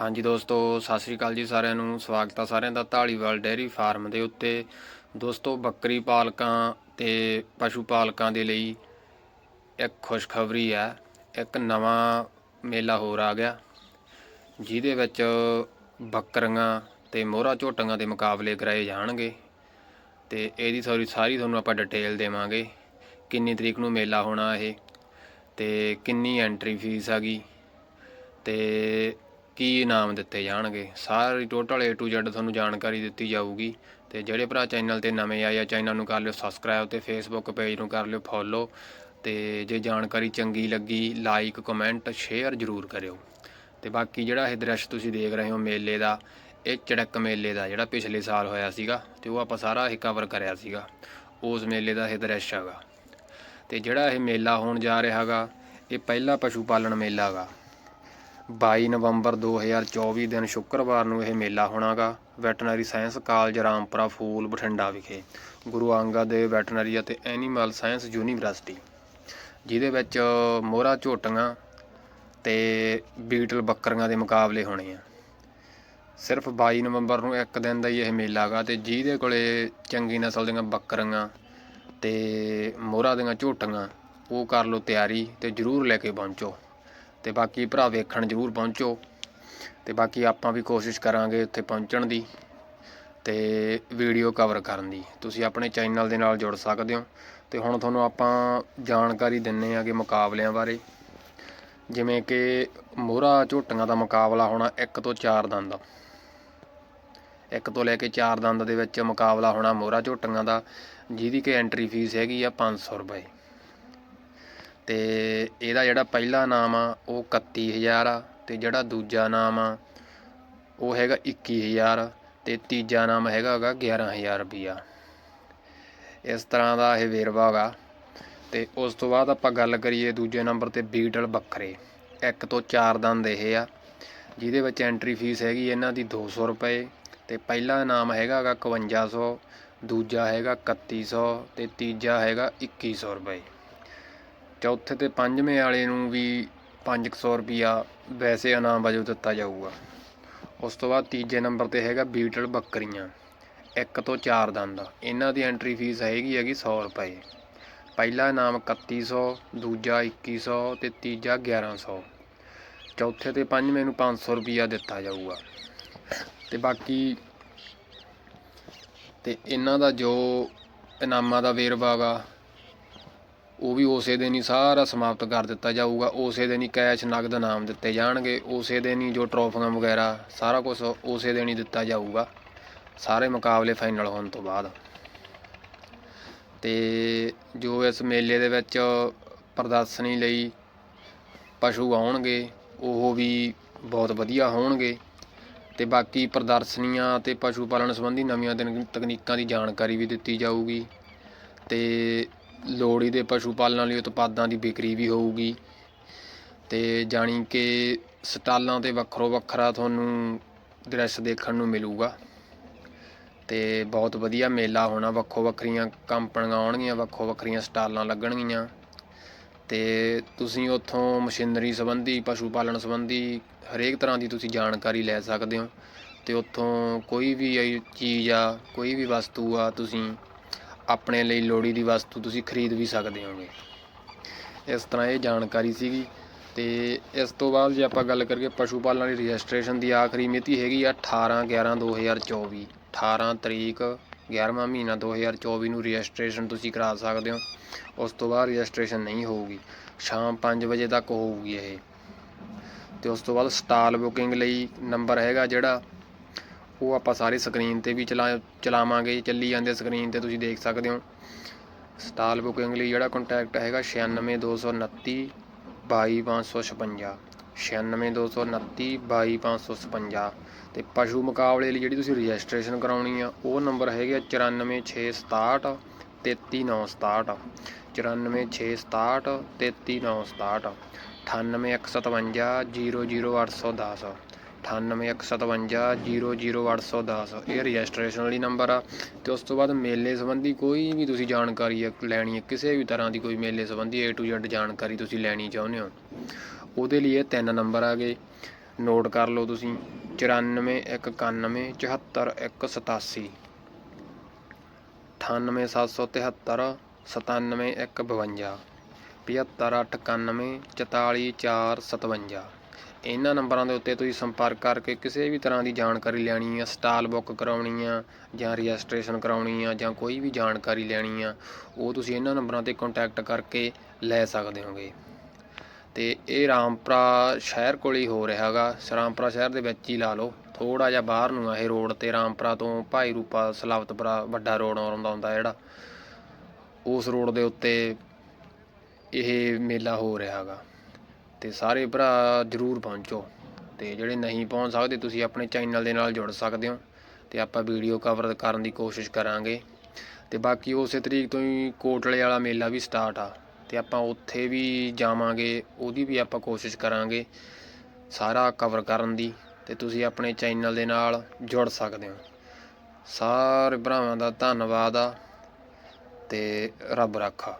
ਹਾਂਜੀ ਦੋਸਤੋ, ਸਤਿ ਸ੍ਰੀ ਅਕਾਲ ਜੀ ਸਾਰਿਆਂ ਨੂੰ। ਸਵਾਗਤ ਆ ਸਾਰਿਆਂ ਦਾ ਢਾਲੀਵਾਲ ਡੇਅਰੀ ਫਾਰਮ ਦੇ ਉੱਤੇ। ਦੋਸਤੋ, ਬੱਕਰੀ ਪਾਲਕਾਂ ਤੇ ਪਸ਼ੂ ਪਾਲਕਾਂ ਦੇ ਲਈ ਇੱਕ ਖੁਸ਼ਖਬਰੀ ਹੈ ਇੱਕ ਨਵਾਂ ਮੇਲਾ ਹੋਰ ਆ ਗਿਆ, ਜਿਹਦੇ ਵਿੱਚ ਬੱਕਰੀਆਂ ਤੇ ਮੋਹਰਾ ਝੋਟੀਆਂ ਦੇ ਮੁਕਾਬਲੇ ਕਰਾਏ ਜਾਣਗੇ। ਤੇ ਇਹਦੀ ਸਾਰੀ ਸਾਰੀ ਤੁਹਾਨੂੰ ਆਪਾਂ ਡਿਟੇਲ ਦੇਵਾਂਗੇ, ਕਿੰਨੀ ਤਰੀਕ ਨੂੰ ਮੇਲਾ ਹੋਣਾ ਇਹ ਤੇ ਕਿੰਨੀ ਐਂਟਰੀ ਫੀਸ ਹੈਗੀ ਤੇ ਕੀ ਇਨਾਮ ਦਿੱਤੇ ਜਾਣਗੇ? ਸਾਰੀ ਟੋਟਲ A to Z ਤੁਹਾਨੂੰ ਜਾਣਕਾਰੀ ਦਿੱਤੀ ਜਾਊਗੀ ਤੇ ਜਿਹੜੇ ਭਰਾ ਚੈਨਲ ਤੇ ਨਵੇਂ ਆਏ ਆ ਚੈਨਲ ਨੂੰ ਕਰ ਲਿਓ ਸਬਸਕ੍ਰਾਈਬ ਤੇ ਫੇਸਬੁੱਕ ਪੇਜ ਨੂੰ ਕਰ ਲਿਓ ਫੋਲੋ ਤੇ ਜੇ ਜਾਣਕਾਰੀ ਚੰਗੀ ਲੱਗੀ ਲਾਈਕ ਕਮੈਂਟ ਸ਼ੇਅਰ ਜ਼ਰੂਰ ਕਰਿਓ। ਤੇ ਬਾਕੀ ਜਿਹੜਾ ਇਹ ਦ੍ਰਿਸ਼ ਤੁਸੀਂ ਦੇਖ ਰਹੇ ਹੋ ਮੇਲੇ ਦਾ, ਇਹ ਚੜਕ ਮੇਲੇ ਦਾ ਜਿਹੜਾ ਪਿਛਲੇ ਸਾਲ ਹੋਇਆ ਸੀਗਾ ਤੇ ਉਹ ਆਪਾਂ ਸਾਰਾ ਇਹ ਕਵਰ ਕਰਿਆ ਸੀਗਾ। ਉਸ ਮੇਲੇ ਦਾ ਇਹ ਦ੍ਰਿਸ਼ ਹੈਗਾ। ਤੇ ਜਿਹੜਾ ਇਹ ਮੇਲਾ ਹੋਣ ਜਾ ਰਿਹਾ ਹੈਗਾ, ਇਹ ਪਹਿਲਾ ਪਸ਼ੂ ਪਾਲਣ ਮੇਲਾ ਹੈਗਾ। 22 ਨਵੰਬਰ 2024 ਦਿਨ ਸ਼ੁੱਕਰਵਾਰ ਨੂੰ ਇਹ ਮੇਲਾ ਹੋਣਾਗਾ। Veterinary science college Rampura Phul Bathinda ਵਿਖੇ। ਗੁਰੂ ਅੰਗਦ ਦੇਵ ਵੈਟਰਨਰੀ ਅਤੇ ਐਨੀਮਲ ਸਾਇੰਸ ਯੂਨੀਵਰਸਿਟੀ ਜਿਹਦੇ ਵਿੱਚ ਮੋਹਰਾ, ਝੋਟੀਆਂ ਤੇ ਬੀਟਲ ਬੱਕਰੀਆਂ ਦੇ ਮੁਕਾਬਲੇ ਹੋਣੇ ਆ। ਸਿਰਫ 22 ਨਵੰਬਰ ਨੂੰ ਇੱਕ ਦਿਨ ਦਾ ਹੀ ਇਹ ਮੇਲਾ ਹੈਗਾ ਤੇ ਜਿਹਦੇ ਕੋਲੇ ਚੰਗੀ ਨਸਲ ਦੀਆਂ ਬੱਕਰੀਆਂ ਤੇ ਮੋਹਰਾ ਦੀਆਂ ਝੋਟੀਆਂ, ਉਹ ਕਰ ਲਓ ਤਿਆਰੀ ਤੇ ਜਰੂਰ ਲੈ ਕੇ ਪਹੁੰਚੋ। ਤੇ ਬਾਕੀ ਭਰਾ ਵੇਖਣ ਜਰੂਰ ਪਹੁੰਚੋ। ਤੇ ਬਾਕੀ ਆਪਾਂ ਵੀ ਕੋਸ਼ਿਸ਼ ਕਰਾਂਗੇ ਉੱਥੇ ਪਹੁੰਚਣ ਦੀ ਤੇ ਵੀਡੀਓ ਕਵਰ ਕਰਨ ਦੀ। ਤੁਸੀਂ ਆਪਣੇ ਚੈਨਲ ਦੇ ਨਾਲ ਜੁੜ ਸਕਦੇ ਹੋ। ਤੇ ਹੁਣ ਤੁਹਾਨੂੰ ਆਪਾਂ ਜਾਣਕਾਰੀ ਦਿੰਨੇ ਆਗੇ ਮੁਕਾਬਲਿਆਂ ਬਾਰੇ। ਜਿਵੇਂ ਕਿ ਮੋਹਰਾ ਝੋਟੀਆਂ ਦਾ ਮੁਕਾਬਲਾ ਹੋਣਾ 1 ਤੋਂ 4 ਦੰਦ। ਇੱਕ ਤੋਂ ਲੈ ਕੇ 4 ਦੰਦ ਦੇ ਵਿੱਚ ਮੁਕਾਬਲਾ ਹੋਣਾ ਮੋਹਰਾ ਝੋਟੀਆਂ ਦਾ, ਜਿਹਦੀ ਕਿ ਐਂਟਰੀ ਫੀਸ ਹੈਗੀ ਆ 500 ਰੁਪਏ। ਅਤੇ ਇਹਦਾ ਜਿਹੜਾ ਪਹਿਲਾ ਨਾਮ ਆ, ਉਹ 31000 ਆ ਅਤੇ ਜਿਹੜਾ ਦੂਜਾ ਨਾਮ ਆ, ਉਹ ਹੈਗਾ ਇੱਕੀ ਹਜ਼ਾਰ ਅਤੇ ਤੀਜਾ ਨਾਮ ਹੈਗਾ ਹੈਗਾ 11000 ਰੁਪਿਆ ਇਸ ਤਰ੍ਹਾਂ ਦਾ ਇਹ ਵੇਰਵਾ ਹੈਗਾ ਅਤੇ ਉਸ ਤੋਂ ਬਾਅਦ ਆਪਾਂ ਗੱਲ ਕਰੀਏ ਦੂਜੇ ਨੰਬਰ ਤੇ ਬੀਟਲ ਬੱਕਰੇ। ਇੱਕ ਤੋਂ ਚਾਰ ਦੰਦ ਇਹ ਆ, ਜਿਹਦੇ ਵਿੱਚ ਐਂਟਰੀ ਫੀਸ ਹੈਗੀ ਇਹਨਾਂ ਦੀ 200 ਰੁਪਏ ਅਤੇ ਪਹਿਲਾ ਨਾਮ ਹੈਗਾ ਗਾ 5100 ਦੂਜਾ ਹੈਗਾ ਇਕੱਤੀ ਸੌ ਅਤੇ ਤੀਜਾ ਹੈਗਾ ਇੱਕੀ ਸੌ ਰੁਪਏ। ਚੌਥੇ ਤੇ ਪੰਜਵੇਂ ਵਾਲੇ ਨੂੰ ਵੀ 500 ਰੁਪਿਆ ਵੈਸੇ ਇਨਾਮ ਵਜੋਂ ਦਿੱਤਾ ਜਾਊਗਾ। ਉਸ ਤੋਂ ਬਾਅਦ ਤੀਜੇ ਨੰਬਰ ਤੇ ਹੈਗਾ ਬੀਟਲ ਬੱਕਰੀਆਂ, ਇੱਕ ਤੋਂ ਚਾਰ ਦੰਦ। ਇਹਨਾਂ ਦੀ ਐਂਟਰੀ ਫੀਸ ਹੈਗੀ ਹੈਗੀ 100 ਰੁਪਏ। ਪਹਿਲਾ ਇਨਾਮ 3100 ਦੂਜਾ 2100 ਤੇ ਤੀਜਾ 1100 ਚੌਥੇ ਤੇ ਪੰਜਵੇਂ ਨੂੰ 500 ਰੁਪਿਆ ਦਿੱਤਾ ਜਾਊਗਾ। ਤੇ ਬਾਕੀ ਤੇ ਇਹਨਾਂ ਦਾ ਜੋ ਇਨਾਮਾਂ ਦਾ ਵੇਰਵਾ ਗਾ ਉਹ ਵੀ ਉਸੇ ਦਿਨ ਹੀ ਸਾਰਾ ਸਮਾਪਤ ਕਰ ਦਿੱਤਾ ਜਾਊਗਾ। ਉਸੇ ਦਿਨ ਹੀ ਕੈਸ਼, ਨਗਦ ਇਨਾਮ ਦਿੱਤੇ ਜਾਣਗੇ। ਉਸੇ ਦਿਨ ਹੀ ਜੋ ਟਰੋਫੀਆਂ ਵਗੈਰਾ, ਸਾਰਾ ਕੁਝ ਉਸੇ ਦਿਨ ਹੀ ਦਿੱਤਾ ਜਾਊਗਾ। ਸਾਰੇ ਮੁਕਾਬਲੇ ਫਾਈਨਲ ਹੋਣ ਤੋਂ ਬਾਅਦ। ਤੇ ਜੋ ਇਸ ਮੇਲੇ ਦੇ ਵਿੱਚ ਪ੍ਰਦਰਸ਼ਨੀ ਲਈ ਪਸ਼ੂ ਆਉਣਗੇ, ਉਹ ਵੀ ਬਹੁਤ ਵਧੀਆ ਹੋਣਗੇ। ਤੇ ਬਾਕੀ ਪ੍ਰਦਰਸ਼ਨੀਆਂ ਤੇ ਪਸ਼ੂ ਪਾਲਣ ਸੰਬੰਧੀ ਨਵੀਆਂ ਤਕਨੀ- ਤਕਨੀਕਾਂ ਦੀ ਜਾਣਕਾਰੀ ਵੀ ਦਿੱਤੀ ਜਾਊਗੀ। ਤੇ ਲੋਹੜੀ ਦੇ ਪਸ਼ੂ ਪਾਲਣ ਲਈ ਉਤਪਾਦਾਂ ਦੀ ਵਿਕਰੀ ਵੀ ਹੋਊਗੀ। ਅਤੇ ਜਾਣੀ ਕਿ ਸਟਾਲਾਂ ਤੇ ਵੱਖਰੋ ਵੱਖਰਾ ਤੁਹਾਨੂੰ ਦ੍ਰਿਸ਼ ਦੇਖਣ ਨੂੰ ਮਿਲੂਗਾ। ਅਤੇ ਬਹੁਤ ਵਧੀਆ ਮੇਲਾ ਹੋਣਾ, ਵੱਖੋ ਵੱਖਰੀਆਂ ਕੰਪਨੀਆਂ ਆਉਣਗੀਆਂ, ਵੱਖੋ ਵੱਖਰੀਆਂ ਸਟਾਲਾਂ ਲੱਗਣਗੀਆਂ। ਅਤੇ ਤੁਸੀਂ ਉੱਥੋਂ ਮਸ਼ੀਨਰੀ ਸੰਬੰਧੀ ਪਸ਼ੂ ਪਾਲਣ ਸੰਬੰਧੀ ਹਰੇਕ ਤਰ੍ਹਾਂ ਦੀ ਤੁਸੀਂ ਜਾਣਕਾਰੀ ਲੈ ਸਕਦੇ ਹੋ। ਅਤੇ ਉੱਥੋਂ ਕੋਈ ਵੀ ਚੀਜ਼ ਆ, ਕੋਈ ਵੀ ਵਸਤੂ ਆ, ਤੁਸੀਂ ਆਪਣੇ ਲਈ ਲੋੜੀ ਦੀ ਵਸਤੂ ਤੁਸੀਂ ਖਰੀਦ ਵੀ ਸਕਦੇ ਹੋਗੇ। ਇਸ ਤਰ੍ਹਾਂ ਇਹ ਜਾਣਕਾਰੀ ਸੀਗੀ। ਤੇ ਇਸ ਤੋਂ ਬਾਅਦ ਜੇ ਆਪਾਂ ਗੱਲ ਕਰੀਏ ਪਸ਼ੂ ਪਾਲਣ ਦੀ ਰਜਿਸਟ੍ਰੇਸ਼ਨ ਦੀ ਆਖਰੀ ਮਿਤੀ ਹੈਗੀ ਆ 18 11 2024 18 ਤਰੀਕ 11ਵਾਂ ਮਹੀਨਾ 2024 ਨੂੰ ਰਜਿਸਟ੍ਰੇਸ਼ਨ ਤੁਸੀਂ ਕਰਾ ਸਕਦੇ ਹੋ। ਉਸ ਤੋਂ ਬਾਅਦ ਰਜਿਸਟ੍ਰੇਸ਼ਨ ਨਹੀਂ ਹੋਊਗੀ। ਸ਼ਾਮ 5 ਵਜੇ ਤੱਕ ਹੋਊਗੀ ਇਹ। ਤੇ ਉਸ ਤੋਂ ਬਾਅਦ ਸਟਾਲ ਬੁਕਿੰਗ ਲਈ ਨੰਬਰ ਹੈਗਾ ਜਿਹੜਾ ਉਹ ਆਪਾਂ ਸਾਰੇ ਸਕਰੀਨ ਤੇ ਵੀ ਚਲਾ, ਚਲਾਵਾਂਗੇ, ਚੱਲੀ ਜਾਂਦੇ ਸਕਰੀਨ ਤੇ ਤੁਸੀਂ ਦੇਖ ਸਕਦੇ ਹੋ। ਸਟਾਲ ਬੁਕਿੰਗ ਲਈ ਜਿਹੜਾ ਕੰਟੈਕਟ ਹੈਗਾ 96229 22556 96229 22556 ਤੇ ਪਸ਼ੂ ਮੁਕਾਬਲੇ ਲਈ ਜਿਹੜੀ ਤੁਸੀਂ ਰਜਿਸਟ੍ਰੇਸ਼ਨ ਕਰਾਉਣੀ ਆ, ਉਹ ਨੰਬਰ ਹੈਗੇ 94667 33967 94667 33967 98157 00810 98157 00810 ਇਹ ਰਜਿਸਟ੍ਰੇਸ਼ਨ ਲਈ ਨੰਬਰ ਆ ਤੇ ਉਸ ਤੋਂ ਬਾਅਦ ਮੇਲੇ ਸੰਬੰਧੀ ਕੋਈ ਵੀ ਤੁਸੀਂ ਜਾਣਕਾਰੀ ਲੈਣੀ ਹੈ, ਕਿਸੇ ਵੀ ਤਰ੍ਹਾਂ ਦੀ ਕੋਈ ਮੇਲੇ ਸੰਬੰਧੀ A to Z ਜਾਣਕਾਰੀ ਤੁਸੀਂ ਲੈਣੀ ਚਾਹੁੰਦੇ ਹੋ। ਉਹਦੇ ਲਈ ਇਹ ਤਿੰਨ ਨੰਬਰ ਆ ਗਏ। ਨੋਟ ਕਰ ਲਓ ਤੁਸੀਂ 94 191 74 187 98773 97152 75891 44457 ਇਹਨਾਂ ਨੰਬਰਾਂ ਦੇ ਉੱਤੇ ਤੁਸੀਂ ਸੰਪਰਕ ਕਰਕੇ ਕਿਸੇ ਵੀ ਤਰ੍ਹਾਂ ਦੀ ਜਾਣਕਾਰੀ ਲੈਣੀ ਆ, ਸਟਾਲ ਬੁੱਕ ਕਰਾਉਣੀ ਆ ਜਾਂ ਰਜਿਸਟ੍ਰੇਸ਼ਨ ਕਰਾਉਣੀ ਆ ਜਾਂ ਕੋਈ ਵੀ ਜਾਣਕਾਰੀ ਲੈਣੀ ਆ, ਉਹ ਤੁਸੀਂ ਇਹਨਾਂ ਨੰਬਰਾਂ ਤੇ ਕੰਟੈਕਟ ਕਰਕੇ ਲੈ ਸਕਦੇ ਹੋਗੇ। ਤੇ ਇਹ ਰਾਮਪੁਰਾ ਸ਼ਹਿਰ ਕੋਲ ਹੀ ਹੋ ਰਿਹਾ ਹੈਗਾ। ਰਾਮਪੁਰਾ ਸ਼ਹਿਰ ਦੇ ਵਿੱਚ ਹੀ ਲਾ ਲਓ। ਥੋੜਾ ਜਿਹਾ ਬਾਹਰ ਨੂੰ ਆ ਇਹ ਰੋਡ ਤੇ, ਰਾਮਪੁਰਾ ਤੋਂ ਭਾਈ ਰੂਪਾ ਸਲਾਵਤਪੁਰਾ ਵੱਡਾ ਰੋਡ ਆਉਂਦਾ ਹੁੰਦਾ ਜਿਹੜਾ, ਉਸ ਰੋਡ ਦੇ ਉੱਤੇ ਇਹ ਮੇਲਾ ਹੋ ਰਿਹਾ ਹੈਗਾ। ਅਤੇ ਸਾਰੇ ਭਰਾ ਜਰੂਰ ਪਹੁੰਚੋ ਅਤੇ ਜਿਹੜੇ ਨਹੀਂ ਪਹੁੰਚ ਸਕਦੇ, ਤੁਸੀਂ ਆਪਣੇ ਚੈਨਲ ਦੇ ਨਾਲ ਜੁੜ ਸਕਦੇ ਹੋ ਅਤੇ ਆਪਾਂ ਵੀਡੀਓ ਕਵਰ ਕਰਨ ਦੀ ਕੋਸ਼ਿਸ਼ ਕਰਾਂਗੇ। ਅਤੇ ਬਾਕੀ ਉਸੇ ਤਰੀਕ ਤੋਂ ਹੀ ਕੋਟਲੇ ਵਾਲਾ ਮੇਲਾ ਵੀ ਸਟਾਰਟ ਆ ਅਤੇ ਆਪਾਂ ਉੱਥੇ ਵੀ ਜਾਵਾਂਗੇ, ਉਹਦੀ ਵੀ ਆਪਾਂ ਕੋਸ਼ਿਸ਼ ਕਰਾਂਗੇ ਸਾਰਾ ਕਵਰ ਕਰਨ ਦੀ ਤੇ ਤੁਸੀਂ ਆਪਣੇ ਚੈਨਲ ਦੇ ਨਾਲ ਜੁੜ ਸਕਦੇ ਹੋ। ਸਾਰੇ ਭਰਾਵਾਂ ਦਾ ਧੰਨਵਾਦ ਆ ਤੇ ਰੱਬ ਰਾਖਾ।